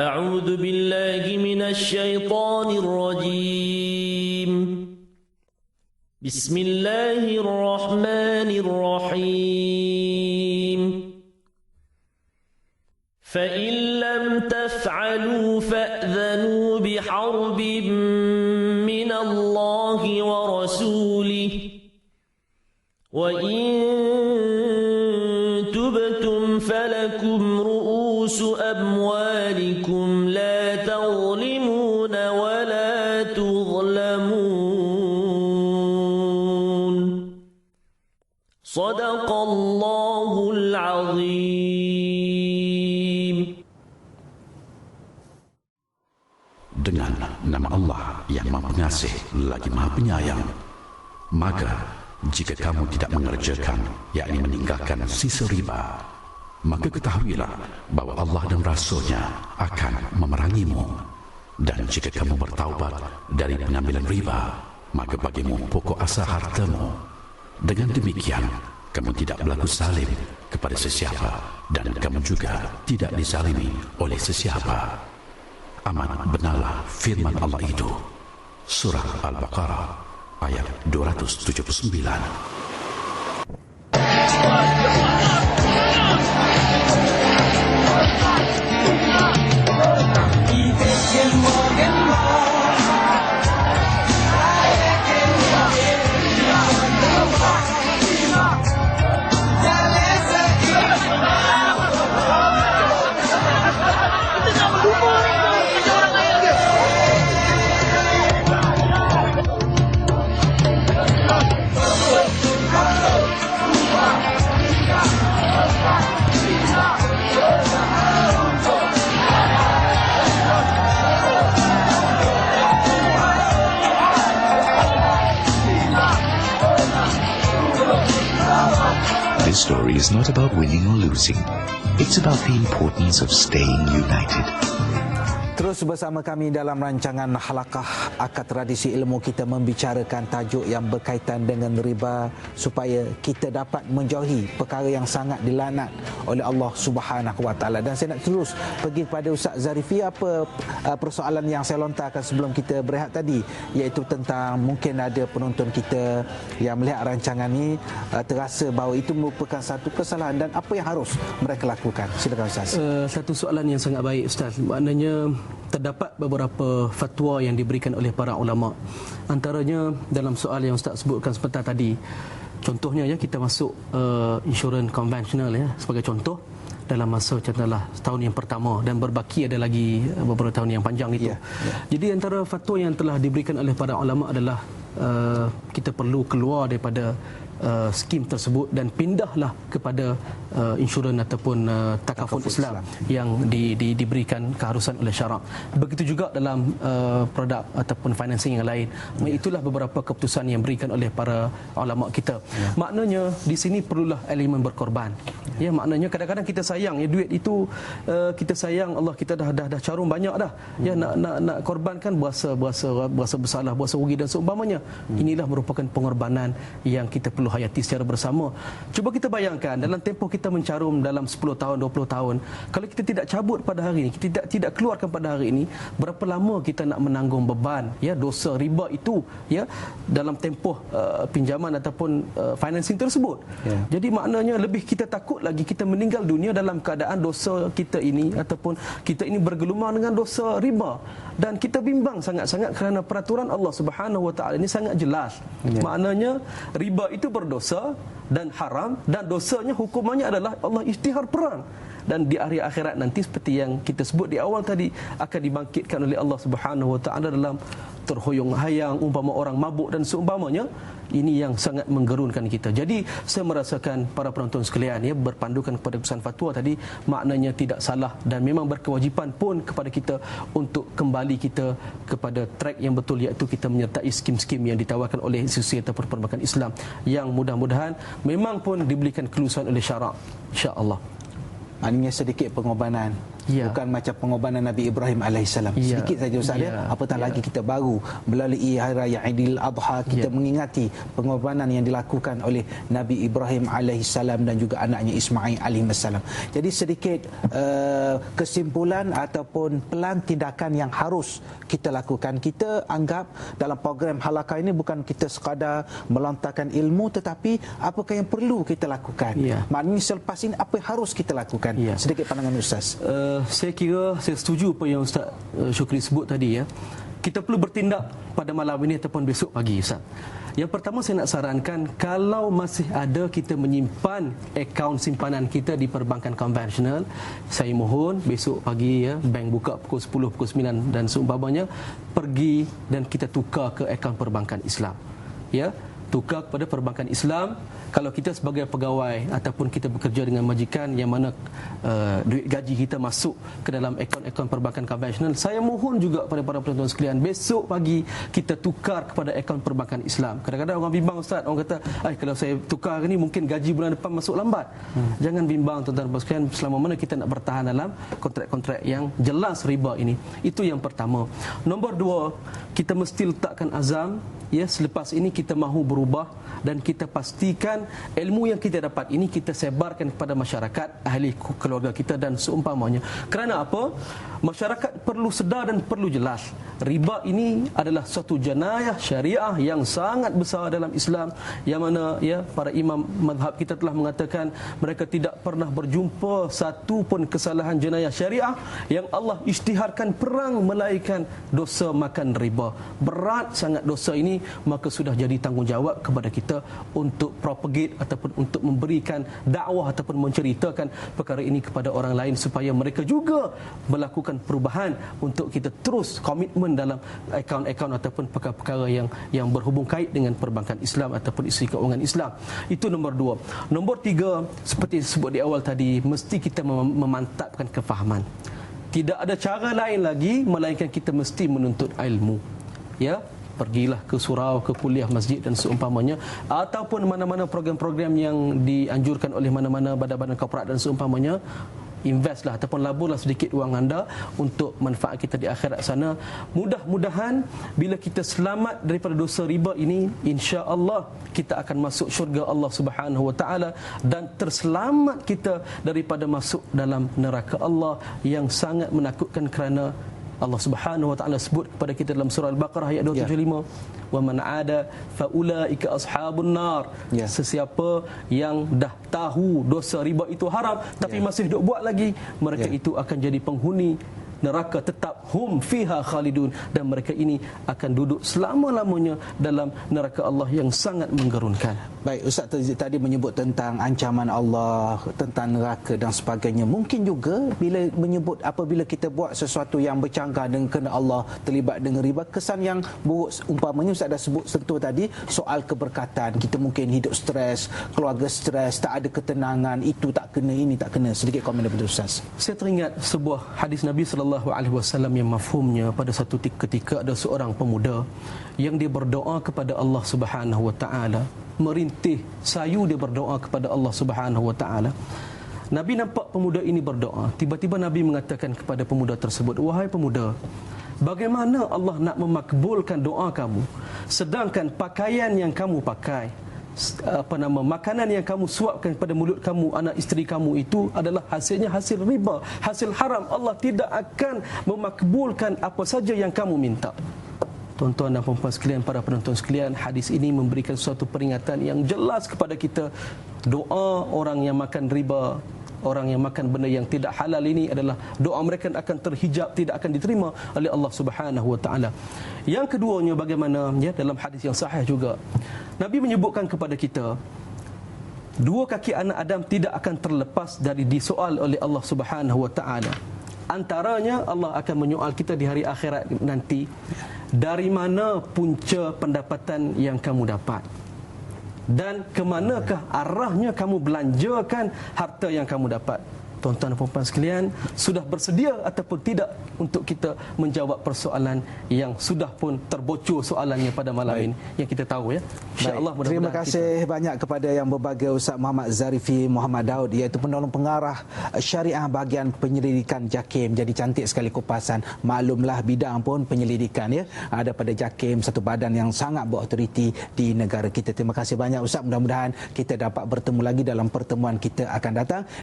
أعوذ بالله من الشيطان الرجيم. بسم الله الرحمن الرحيم. فإن لم تفعلوا فأذنوا بحرب من الله ورسوله. وإن تبتم فلكم رؤوس أموالكم لا تظلمون ولا تظلمون صدق الله العظيم dengan nama Allah yang Maha Pengasih lagi Maha Penyayang. Maka jika kamu tidak mengerjakan yakni meninggalkan sisa riba, maka ketahuilah bahwa Allah dan Rasulnya akan memerangimu. Dan jika kamu bertaubat dari pengambilan riba, maka bagimu pokok asal hartamu. Dengan demikian, kamu tidak berlaku salim kepada sesiapa dan kamu juga tidak disalimi oleh sesiapa. Aman benarlah firman Allah itu. Surah Al-Baqarah ayat 279. Story is not about winning or losing. It's about the importance of staying united. Terus bersama kami dalam rancangan Halakah Akad Tradisi Ilmu kita membicarakan tajuk yang berkaitan dengan riba supaya kita dapat menjauhi perkara yang sangat dilanat oleh Allah Subhanahu Wa Taala. Dan saya nak terus pergi kepada Ustaz Zarifi apa uh, persoalan yang saya lontarkan sebelum kita berehat tadi iaitu tentang mungkin ada penonton kita yang melihat rancangan ini uh, terasa bahawa itu merupakan satu kesalahan dan apa yang harus mereka lakukan. Silakan Ustaz. Uh, satu soalan yang sangat baik Ustaz. Maknanya terdapat beberapa fatwa yang diberikan oleh para ulama. Antaranya dalam soal yang Ustaz sebutkan sebentar tadi. Contohnya ya kita masuk uh, insurans konvensional ya sebagai contoh dalam masa contohlah tahun yang pertama dan berbaki ada lagi beberapa tahun yang panjang itu. Ya, ya. Jadi antara fatwa yang telah diberikan oleh para ulama adalah uh, kita perlu keluar daripada uh, skim tersebut dan pindahlah kepada uh, insurans ataupun uh, takaful Islam, Islam yang di, di, diberikan keharusan oleh syarak. Begitu juga dalam uh, produk ataupun financing yang lain. Ya. Itulah beberapa keputusan yang diberikan oleh para ulama kita. Ya. Maknanya di sini perlulah elemen berkorban. Ya, ya maknanya kadang-kadang kita sayang ya duit itu uh, kita sayang Allah kita dah dah dah carum banyak dah. Ya nak nak nak korbankan berasa berasa berasa bersalah, berasa rugi dan seumpamanya. Hmm. Inilah merupakan pengorbanan yang kita perlu perlu hayati secara bersama. Cuba kita bayangkan dalam tempoh kita mencarum dalam 10 tahun 20 tahun, kalau kita tidak cabut pada hari ini, kita tidak tidak keluarkan pada hari ini, berapa lama kita nak menanggung beban ya dosa riba itu ya dalam tempoh uh, pinjaman ataupun uh, financing tersebut. Yeah. Jadi maknanya lebih kita takut lagi kita meninggal dunia dalam keadaan dosa kita ini ataupun kita ini bergelumang dengan dosa riba dan kita bimbang sangat-sangat kerana peraturan Allah Subhanahu Wa Taala ini sangat jelas. Yeah. Maknanya riba itu berdosa dan haram dan dosanya hukumannya adalah Allah isytihar perang dan di hari akhirat nanti seperti yang kita sebut di awal tadi akan dibangkitkan oleh Allah Subhanahu Wa Taala dalam terhoyong hayang umpama orang mabuk dan seumpamanya ini yang sangat menggerunkan kita. Jadi saya merasakan para penonton sekalian ya berpandukan kepada pesan fatwa tadi maknanya tidak salah dan memang berkewajipan pun kepada kita untuk kembali kita kepada track yang betul iaitu kita menyertai skim-skim yang ditawarkan oleh institusi ataupun perbankan Islam yang mudah-mudahan memang pun diberikan kelulusan oleh syarak insya-Allah. Maknanya sedikit pengorbanan Ya. bukan macam pengorbanan Nabi Ibrahim alaihissalam. Ya. Sedikit saja Ustaz ya. Ya. Apatah Ya. lagi kita baru melalui hari raya Aidil Adha kita Ya. mengingati pengorbanan yang dilakukan oleh Nabi Ibrahim alaihissalam dan juga anaknya Ismail alaihissalam. Jadi sedikit uh, kesimpulan ataupun pelan tindakan yang harus kita lakukan. Kita anggap dalam program halakah ini bukan kita sekadar melontarkan ilmu tetapi apakah yang perlu kita lakukan. Ya. Maknanya selepas ini apa yang harus kita lakukan. Ya. Sedikit pandangan Ustaz. Uh, saya kira saya setuju apa yang Ustaz uh, Syukri sebut tadi ya. Kita perlu bertindak pada malam ini ataupun besok pagi Ustaz. Yang pertama saya nak sarankan kalau masih ada kita menyimpan akaun simpanan kita di perbankan konvensional, saya mohon besok pagi ya bank buka pukul 10 pukul 9 dan seumpamanya pergi dan kita tukar ke akaun perbankan Islam. Ya, tukar kepada perbankan Islam. Kalau kita sebagai pegawai ataupun kita bekerja dengan majikan yang mana uh, duit gaji kita masuk ke dalam akaun-akaun perbankan konvensional saya mohon juga kepada para penonton sekalian besok pagi kita tukar kepada akaun perbankan Islam. Kadang-kadang orang bimbang ustaz orang kata ai kalau saya tukar ni mungkin gaji bulan depan masuk lambat. Hmm. jangan bimbang tuan-tuan dan sekalian selama mana kita nak bertahan dalam kontrak-kontrak yang jelas riba ini. Itu yang pertama. Nombor dua kita mesti letakkan azam. Ya selepas ini kita mahu berubah dan kita pastikan ilmu yang kita dapat ini kita sebarkan kepada masyarakat ahli keluarga kita dan seumpamanya. Kerana apa? Masyarakat perlu sedar dan perlu jelas riba ini adalah suatu jenayah syariah yang sangat besar dalam Islam yang mana ya para imam mazhab kita telah mengatakan mereka tidak pernah berjumpa satu pun kesalahan jenayah syariah yang Allah isytiharkan perang melainkan dosa makan riba. Berat sangat dosa ini maka sudah jadi tanggungjawab kepada kita untuk propagate ataupun untuk memberikan dakwah ataupun menceritakan perkara ini kepada orang lain supaya mereka juga melakukan perubahan untuk kita terus komitmen dalam akaun-akaun ataupun perkara-perkara yang yang berhubung kait dengan perbankan Islam ataupun isi keuangan Islam. Itu nombor dua. Nombor tiga, seperti disebut di awal tadi, mesti kita mem- memantapkan kefahaman. Tidak ada cara lain lagi melainkan kita mesti menuntut ilmu. Ya, pergilah ke surau, ke kuliah masjid dan seumpamanya ataupun mana-mana program-program yang dianjurkan oleh mana-mana badan-badan korporat dan seumpamanya investlah ataupun laburlah sedikit wang anda untuk manfaat kita di akhirat sana. Mudah-mudahan bila kita selamat daripada dosa riba ini, insya-Allah kita akan masuk syurga Allah Subhanahu wa taala dan terselamat kita daripada masuk dalam neraka Allah yang sangat menakutkan kerana Allah Subhanahu wa taala sebut kepada kita dalam surah Al-Baqarah ayat 275 wa man ada fa ulaika ashabun nar Ya. sesiapa yang dah tahu dosa riba itu haram tapi Ya. masih duk buat lagi mereka Ya. itu akan jadi penghuni neraka tetap hum fiha khalidun dan mereka ini akan duduk selama-lamanya dalam neraka Allah yang sangat menggerunkan Baik, Ustaz tadi- menyebut tentang ancaman Allah, tentang neraka dan sebagainya. Mungkin juga bila menyebut apabila kita buat sesuatu yang bercanggah dengan kena Allah, terlibat dengan riba, kesan yang buruk umpamanya Ustaz dah sebut sentuh tadi soal keberkatan. Kita mungkin hidup stres, keluarga stres, tak ada ketenangan, itu tak kena, ini tak kena. Sedikit komen daripada Ustaz. Saya teringat sebuah hadis Nabi sallallahu alaihi wasallam yang mafhumnya pada satu ketika ada seorang pemuda yang dia berdoa kepada Allah Subhanahu wa taala, merintih sayu dia berdoa kepada Allah Subhanahu wa taala. Nabi nampak pemuda ini berdoa. Tiba-tiba Nabi mengatakan kepada pemuda tersebut, "Wahai pemuda, bagaimana Allah nak memakbulkan doa kamu sedangkan pakaian yang kamu pakai apa nama makanan yang kamu suapkan kepada mulut kamu anak isteri kamu itu adalah hasilnya hasil riba hasil haram Allah tidak akan memakbulkan apa saja yang kamu minta Tuan-tuan dan puan sekalian, para penonton sekalian, hadis ini memberikan suatu peringatan yang jelas kepada kita. Doa orang yang makan riba, orang yang makan benda yang tidak halal ini adalah doa mereka akan terhijab, tidak akan diterima oleh Allah Subhanahu wa taala. Yang keduanya bagaimana ya dalam hadis yang sahih juga. Nabi menyebutkan kepada kita dua kaki anak Adam tidak akan terlepas dari disoal oleh Allah Subhanahu wa taala. Antaranya Allah akan menyoal kita di hari akhirat nanti dari mana punca pendapatan yang kamu dapat dan ke manakah arahnya kamu belanjakan harta yang kamu dapat. Tuan-tuan dan puan sekalian sudah bersedia ataupun tidak untuk kita menjawab persoalan yang sudah pun terbocor soalannya pada malam Baik. ini yang kita tahu ya. Insya-Allah. Terima kasih kita... banyak kepada yang berbahagia Ustaz Muhammad Zarifi Muhammad Daud iaitu penolong pengarah syariah bahagian penyelidikan JAKIM. Jadi cantik sekali kupasan. Maklumlah bidang pun penyelidikan ya. Ada pada JAKIM satu badan yang sangat berautoriti di negara kita. Terima kasih banyak Ustaz. Mudah-mudahan kita dapat bertemu lagi dalam pertemuan kita akan datang.